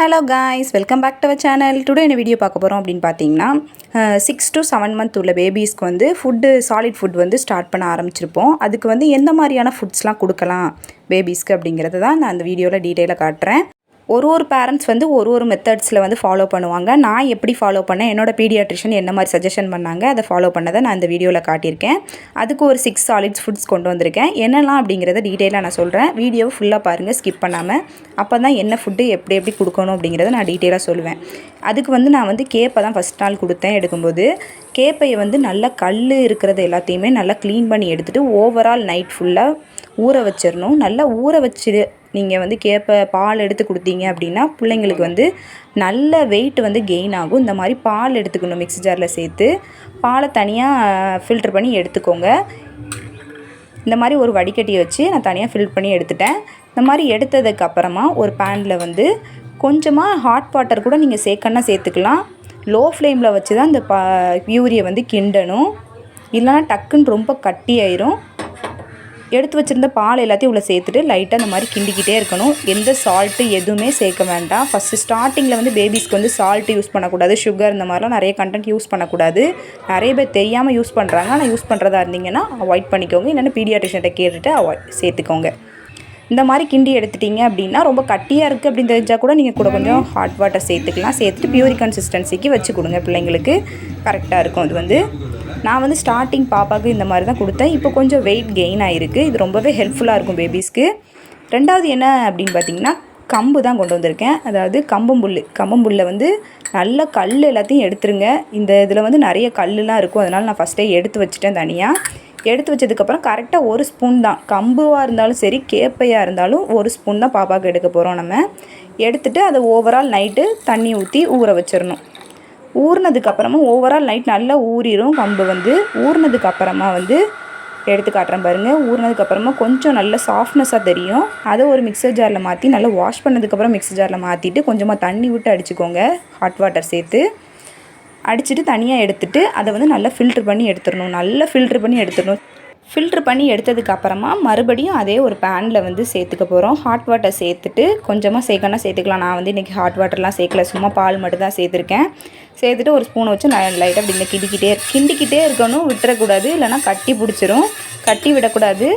Hello guys welcome back to our channel today என்ன video பார்க்க போகிறோம் அப்படின்னு பார்த்தீங்கன்னா சிக்ஸ் டு செவன் மந்த் உள்ள பேபிஸ்க்கு வந்து ஃபுட்டு சாலிட் ஃபுட் வந்து ஸ்டார்ட் பண்ண ஆரம்பிச்சிருப்போம். அதுக்கு வந்து எந்த மாதிரியான ஃபுட்ஸ்லாம் கொடுக்கலாம் பேபிஸ்க்கு அப்படிங்கிறது தான் நான் அந்த வீடியோவில் டீட்டெயிலாக காட்டுறேன். ஒரு ஒரு பேரண்ட்ஸ் வந்து ஒரு ஒரு மெத்தட்ஸில் வந்து ஃபாலோ பண்ணுவாங்க. நான் எப்படி ஃபாலோ பண்ணேன்? என்னோட பீடியாட்ரிஷன் என்ன மாதிரி சஜஷன் பண்ணாங்க? அதை ஃபாலோ பண்ணதை நான் இந்த வீடியோவில் காட்டியிருக்கேன். அதுக்கு ஒரு சிக்ஸ் சாலிட்ஸ் ஃபுட்ஸ் கொண்டு வந்திருக்கேன். என்னெல்லாம் அப்படிங்கிறத டீட்டெயிலாக நான் சொல்கிறேன் வீடியோவை ஃபுல்லாக பாருங்கள் ஸ்கிப் பண்ணாமல் அப்போ தான் என்ன ஃபுட்டு எப்படி எப்படி கொடுக்கணும் அப்படிங்கிறத நான் டீட்டெயிலாக சொல்லுவேன். அதுக்கு வந்து நான் வந்து கேப்பை தான் ஃபஸ்ட் நாள் கொடுத்தேன் எடுக்கும்போது. கேப்பையை வந்து நல்லா கல் இருக்கிறது எல்லாத்தையுமே நல்லா க்ளீன் பண்ணி எடுத்துகிட்டு ஓவரால் நைட் ஃபுல்லாக ஊற வச்சிடணும். நல்லா ஊற வச்சு நீங்கள் வந்து கேப்ப பால் எடுத்து கொடுத்தீங்க அப்படின்னா பிள்ளைங்களுக்கு வந்து நல்ல வெயிட் வந்து கெயின் ஆகும். இந்த மாதிரி பால் எடுத்துக்கணும் மிக்ஸி ஜாரில் சேர்த்து. பாலை தனியாக ஃபில்ட்ரு பண்ணி எடுத்துக்கோங்க. இந்த மாதிரி ஒரு வடிகட்டியை வச்சு நான் தனியாக ஃபில் பண்ணி எடுத்துட்டேன். இந்த மாதிரி எடுத்ததுக்கு அப்புறமா ஒரு பேனில் வந்து கொஞ்சமாக ஹாட் வாட்டர் கூட நீங்கள் சேர்க்கன்னா சேர்த்துக்கலாம். லோ ஃப்ளேமில் வச்சு தான் இந்த பா பியூரியை வந்து கிண்டணும். இல்லைனா டக்குன்னு ரொம்ப கட்டி ஆயிரும். எடுத்து வச்சுருந்த பால் எல்லாத்தையும் உள்ளே சேர்த்துட்டு லைட்டாக அந்த மாதிரி கிண்டிக்கிட்டே இருக்கணும். எந்த சால்ட்டு எதுவுமே சேர்க்க வேண்டாம். ஃபஸ்ட்டு ஸ்டார்டிங்கில் வந்து பேபிஸ்க்கு வந்து சால்ட்டு யூஸ் பண்ணக்கூடாது. சுகர் இந்த மாதிரிலாம் நிறைய கண்டென்ட் யூஸ் பண்ணக்கூடாது. நிறைய பேர் தெரியாமல் யூஸ் பண்ணுறாங்க ஆனால் யூஸ் பண்ணுறதா இருந்தீங்கன்னா அவாய்ட் பண்ணிக்கோங்க. இல்லைன்னா பீடியாட்ரிஷன்கிட்ட கேட்டுட்டு அவாய்ட் சேர்த்துக்கோங்க. இந்த மாதிரி கிண்டி எடுத்துட்டிங்க அப்படின்னா ரொம்ப கட்டியாக இருக்குது அப்படின்னு தெரிஞ்சால் கூட நீங்கள் கூட கொஞ்சம் ஹாட் வாட்டர் சேர்த்துக்கலாம். சேர்த்துட்டு பியூரி கன்சிஸ்டன்சிக்கு வச்சு கொடுங்க. பிள்ளைங்களுக்கு கரெக்டாக இருக்கும். அது வந்து நான் வந்து ஸ்டார்டிங் பாப்பாவுக்கு இந்த மாதிரி தான் கொடுத்தேன். இப்போ கொஞ்சம் வெயிட் கெயின் ஆகிருக்கு இது ரொம்பவே ஹெல்ப்ஃபுல்லாக இருக்கும் பேபிஸ்க்கு ரெண்டாவது என்ன அப்படின்னு பார்த்தீங்கன்னா கம்பு தான் கொண்டு வந்திருக்கேன். அதாவது கம்பம்புல் கம்பம்புல்லை வந்து நல்ல கல் எல்லாத்தையும் எடுத்துருங்க. இந்த இதில் வந்து நிறைய கல்லுலாம் இருக்கும். அதனால் நான் ஃபஸ்ட்டே எடுத்து வச்சுட்டேன் தனியாக எடுத்து வச்சதுக்கப்புறம் கரெக்டாக ஒரு ஸ்பூன் தான். கம்புவாக இருந்தாலும் சரி கேப்பையாக இருந்தாலும் ஒரு ஸ்பூன் தான் பாப்பாவுக்கு எடுக்க போகிறோம் நம்ம. எடுத்துகிட்டு அதை ஓவரால் நைட்டு தண்ணி ஊற்றி ஊற வச்சிடணும். ஊறினதுக்கப்புறமா ஓவரால் நைட் நல்லா ஊறிடும் கம்பு வந்து ஊறினதுக்கப்புறமா வந்து எடுத்து காட்டுறேன் பாருங்கள் ஊறினதுக்கப்புறமா கொஞ்சம் நல்ல சாஃப்ட்னஸாக தெரியும். அதை ஒரு மிக்சர் ஜாரில் மாற்றி நல்லா வாஷ் பண்ணதுக்கப்புறம் மிக்சர் ஜாரில் மாற்றிட்டு கொஞ்சமாக தண்ணி விட்டு அடிச்சுக்கோங்க. ஹாட் வாட்டர் சேர்த்து. அடிச்சுட்டு தனியாக எடுத்துட்டு அதை வந்து நல்லா ஃபில்ட்ரு பண்ணி எடுத்துடணும். நல்லா ஃபில்ட்ரு பண்ணி எடுத்துடணும். ஃபில்ட்ரு பண்ணி எடுத்ததுக்கு அப்புறமா மறுபடியும் அதே ஒரு பேனில் வந்து சேர்த்துக்க போகிறோம் ஹாட் வாட்டர் சேர்த்துட்டு கொஞ்சமாக சேர்க்கணும் சேர்த்துக்கலாம். நான் வந்து இன்றைக்கி ஹாட் வாட்டர்லாம் சேர்க்கல. சும்மா பால் மட்டும் தான் சேர்த்துருக்கேன். சேர்த்துட்டு ஒரு ஸ்பூனை வச்சு நான் லைட்டாக அப்படி இந்த கிண்டிக்கிட்டே கிண்டிக்கிட்டே இருக்கணும். விட்டுறக்கூடாது. இல்லைனா கட்டி பிடிச்சிரும். கட்டி விடக்கூடாது.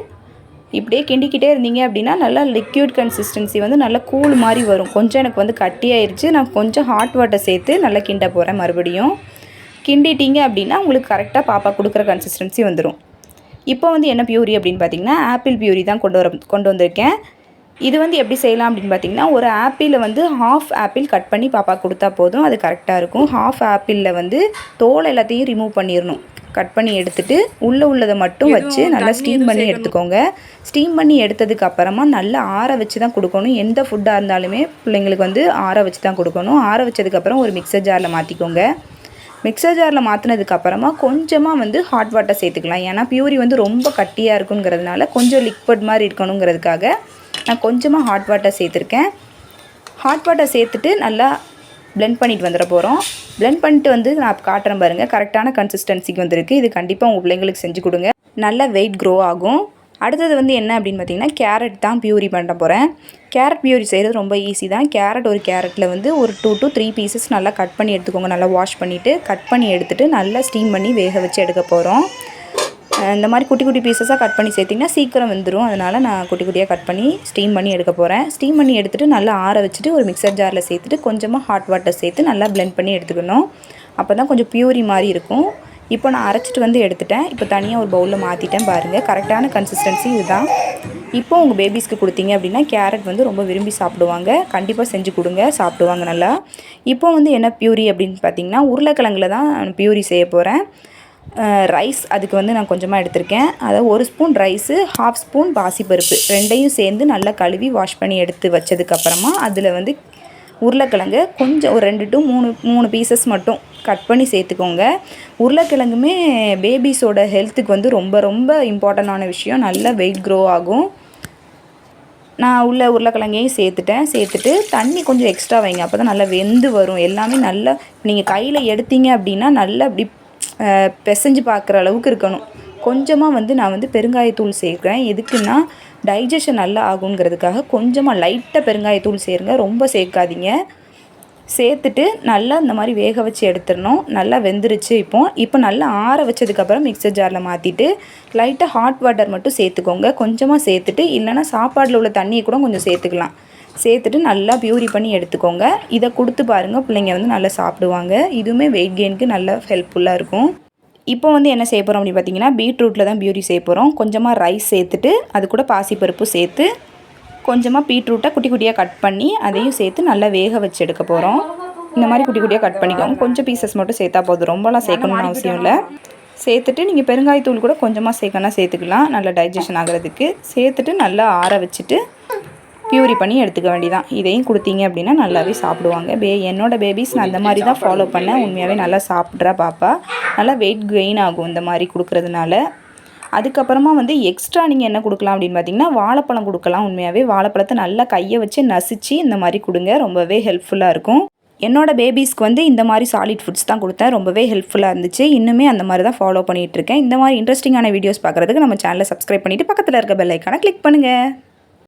இப்படியே கிண்டிக்கிட்டே இருந்தீங்க அப்படின்னா நல்லா லிக்யூட் கன்சிஸ்டன்சி வந்து நல்லா கூழ் மாதிரி வரும். கொஞ்சம் எனக்கு வந்து கட்டியாயிருச்சு நான் கொஞ்சம் ஹாட் வாட்டர் சேர்த்து நல்லா கிண்ட போகிறேன் மறுபடியும். கிண்டிட்டீங்க அப்படின்னா உங்களுக்கு கரெக்டாக பாப்பா கொடுக்குற கன்சிஸ்டன்சி வந்துடும் இப்போ வந்து என்ன பியூரி அப்படின்னு பார்த்தீங்கன்னா ஆப்பிள் பியூரி தான் கொண்டு வர கொண்டு வந்திருக்கேன். இது வந்து எப்படி செய்யலாம் அப்படின்னு பார்த்தீங்கன்னா ஒரு ஆப்பிளில் வந்து ஹாஃப் ஆப்பிள் கட் பண்ணி பாப்பா கொடுத்தா போதும் அது கரெக்டாக இருக்கும். ஹாஃப் ஆப்பிளில் வந்து தோல் எல்லாத்தையும் ரிமூவ் பண்ணிடணும். கட் பண்ணி எடுத்துட்டு உள்ளே உள்ளதை மட்டும் வச்சு நல்லா ஸ்டீம் பண்ணி எடுத்துக்கோங்க. ஸ்டீம் பண்ணி எடுத்ததுக்கு அப்புறமா நல்லா ஆற வச்சு தான் கொடுக்கணும். எந்த ஃபுட்டாக இருந்தாலுமே பிள்ளைங்களுக்கு வந்து ஆற வச்சு தான் கொடுக்கணும். ஆற வச்சதுக்கப்புறம் ஒரு மிக்சர் ஜாரில் மாற்றிக்கோங்க மிக்சர் ஜாரில் மாற்றினதுக்கப்புறமா கொஞ்சமாக வந்து ஹாட் வாட்டர் சேர்த்துக்கலாம். ஏன்னா பியூரி வந்து ரொம்ப கட்டியாக இருக்குங்கிறதுனால கொஞ்சம் லிக்விட் மாதிரி இருக்கணுங்கிறதுக்காக நான் கொஞ்சமாக ஹாட் வாட்டர் சேர்த்துருக்கேன். ஹாட் வாட்டர் சேர்த்துட்டு நல்லா பிளெண்ட் பண்ணிட்டு வந்துட போகிறோம் பிளெண்ட் பண்ணிட்டு வந்து நான் காட்டுறேன் பாருங்கள் கரெக்டான கன்சிஸ்டன்சிக்கு வந்திருக்கு. இது கண்டிப்பாக உங்கள் பிள்ளைங்களுக்கு செஞ்சு கொடுங்க. நல்லா வெயிட் க்ரோ ஆகும். அடுத்தது வந்து என்ன அப்படின்னு பார்த்தீங்கன்னா கேரட் தான் பியூரி பண்ண போகிறேன் கேரட் பியூரி செய்கிறது ரொம்ப ஈஸி தான். கேரட் ஒரு கேரட்டில் வந்து ஒரு டூ டு த்ரீ பீசஸ் நல்லா கட் பண்ணி எடுத்துக்கோங்க. நல்லா வாஷ் பண்ணிவிட்டு கட் பண்ணி எடுத்துகிட்டு நல்லா ஸ்டீம் பண்ணி வேக வச்சு எடுக்க போகிறோம் இந்த மாதிரி குட்டி குட்டி பீசஸாக கட் பண்ணி சேர்த்திங்கன்னா சீக்கிரம் வந்துடும் அதனால் நான் குட்டி குட்டியாக கட் பண்ணி ஸ்டீம் பண்ணி எடுக்க போகிறேன் ஸ்டீம் பண்ணி எடுத்துகிட்டு நல்லா ஆற வச்சுட்டு ஒரு மிக்சர் ஜாரில் சேர்த்துட்டு கொஞ்சமாக ஹாட் வாட்டர் சேர்த்து நல்லா பிளெண்ட் பண்ணி எடுத்துக்கணும். அப்போ தான் கொஞ்சம் பியூரி மாதிரி இருக்கும். இப்போ நான் அரைச்சிட்டு வந்து எடுத்துட்டேன். இப்போ தனியாக ஒரு பவுலில் மாற்றிட்டேன் பாருங்கள் கரெக்டான கன்சிஸ்டன்சி இதுதான். இப்போ உங்கள் பேபிஸ்க்கு கொடுத்தீங்க அப்படின்னா கேரட் வந்து ரொம்ப விரும்பி சாப்பிடுவாங்க. கண்டிப்பாக செஞ்சு கொடுங்க. சாப்பிடுவாங்க நல்லா. இப்போ வந்து என்ன பியூரி அப்படின்னு பார்த்தீங்கன்னா உருளைக்கிழங்குல தான் பியூரி செய்ய போகிறேன் ரைஸ் அதுக்கு வந்து நான் கொஞ்சமாக எடுத்திருக்கேன். அதாவது ஒரு ஸ்பூன் ரைஸு ஹாஃப் ஸ்பூன் பாசிப்பருப்பு. ரெண்டையும் சேர்ந்து நல்லா கழுவி வாஷ் பண்ணி எடுத்து வச்சதுக்கப்புறமா அதில் வந்து உருளைக்கிழங்கு கொஞ்சம் ஒரு ரெண்டு டு மூணு மூணு பீசஸ் மட்டும் கட் பண்ணி சேர்த்துக்கோங்க. உருளைக்கிழங்குமே பேபிஸோட ஹெல்த்துக்கு வந்து ரொம்ப ரொம்ப இம்பார்ட்டண்டான விஷயம். நல்லா வெயிட் க்ரோ ஆகும். நான் உள்ள உருளைக்கிழங்கையும் சேர்த்துட்டேன். சேர்த்துட்டு தண்ணி கொஞ்சம் எக்ஸ்ட்ரா வைங்க. அப்போ தான் நல்லா வெந்து வரும். எல்லாமே நல்லா நீங்கள் கையில் எடுத்தீங்க அப்படின்னா நல்லா அப்படி பிசைஞ்சு பார்க்குற அளவுக்கு இருக்கணும். கொஞ்சமாக வந்து நான் வந்து பெருங்காயத்தூள் சேர்க்குறேன். எதுக்குன்னா டைஜஷன் நல்லா ஆகுங்கிறதுக்காக கொஞ்சமாக லைட்டாக பெருங்காயத்தூள் சேருங்க. ரொம்ப சேர்க்காதீங்க. சேர்த்துட்டு நல்லா இந்த மாதிரி வேக வச்சு எடுத்துடணும். நல்லா வெந்துருச்சு இப்போ. இப்போ நல்லா ஆற வச்சதுக்கப்புறம் மிக்சர் ஜாரில் மாற்றிட்டு லைட்டாக ஹாட் வாட்டர் மட்டும் சேர்த்துக்கோங்க. கொஞ்சமாக சேர்த்துட்டு இல்லைன்னா சாப்பாடில் உள்ள தண்ணியை கூட கொஞ்சம் சேர்த்துக்கலாம். சேர்த்துட்டு நல்லா பியூரி பண்ணி எடுத்துக்கோங்க. இதை கொடுத்து பாருங்கள் பிள்ளைங்க வந்து நல்லா சாப்பிடுவாங்க. இதுவுமே வெயிட் கெயினுக்கு நல்லா ஹெல்ப்ஃபுல்லாக இருக்கும். இப்போ வந்து என்ன செய்ய போகிறோம் அப்படின்னு பார்த்தீங்கன்னா பீட்ரூட்டில் தான் பியூரி செய்ய போகிறோம் கொஞ்சமாக ரைஸ் சேர்த்துட்டு அது கூட பாசிப்பருப்பு சேர்த்து கொஞ்சமாக பீட்ரூட்டை குட்டி குட்டியாக கட் பண்ணி அதையும் சேர்த்து நல்லா வேக வச்சு எடுக்க போகிறோம் இந்த மாதிரி குட்டி குட்டியாக கட் பண்ணிக்கோங்க. கொஞ்சம் பீசஸ் மட்டும் சேர்த்தா போதும். ரொம்பலாம் சேர்க்கணும்னு அவசியம் இல்லை. சேர்த்துட்டு நீங்கள் பெருங்காயத்தூள் கூட கொஞ்சமாக சேர்க்கணும் சேர்த்துக்கலாம். நல்லா டைஜஷன் ஆகிறதுக்கு. சேர்த்துட்டு நல்லா ஆற வச்சுட்டு பியூரி பண்ணி எடுத்துக்க வேண்டியதான் இதையும் கொடுத்தீங்க அப்படின்னா நல்லாவே சாப்பிடுவாங்க. பே என்னோடய பேபிஸ் நான் அந்த மாதிரி தான் ஃபாலோ பண்ணேன். உண்மையாகவே நல்லா சாப்பிட்றா பாப்பா. நல்லா வெயிட் கெயின் ஆகும் இந்த மாதிரி கொடுக்குறதுனால. அதுக்கப்புறமா வந்து எக்ஸ்ட்ரா நீங்கள் என்ன கொடுக்கலாம் அப்படின்னு பார்த்தீங்கன்னா வாழைப்பழம் கொடுக்கலாம் உண்மையாகவே வாழைப்பழத்தை நல்லா கையை வச்சு நசிச்சு இந்த மாதிரி கொடுங்க. ரொம்பவே ஹெல்ப்ஃபுல்லாக இருக்கும். என்னோடய பேபிஸ்க்கு வந்து இந்த மாதிரி சாலிட் ஃபுட்ஸ் தான் கொடுத்தேன். ரொம்பவே ஹெல்ப்ஃபுல்லாக இருந்துச்சு. இன்னுமே அந்த மாதிரி தான் ஃபாலோ பண்ணிகிட்டு இருக்கேன். இந்த மாதிரி இன்ட்ரெஸ்டிங்கான வீடியோஸ் பார்க்குறதுக்கு நம்ம சேனலை சப்ஸ்கிரைப் பண்ணிவிட்டு பக்கத்தில் இருக்க பெல் ஐக்கானை கிளிக் பண்ணுங்கள்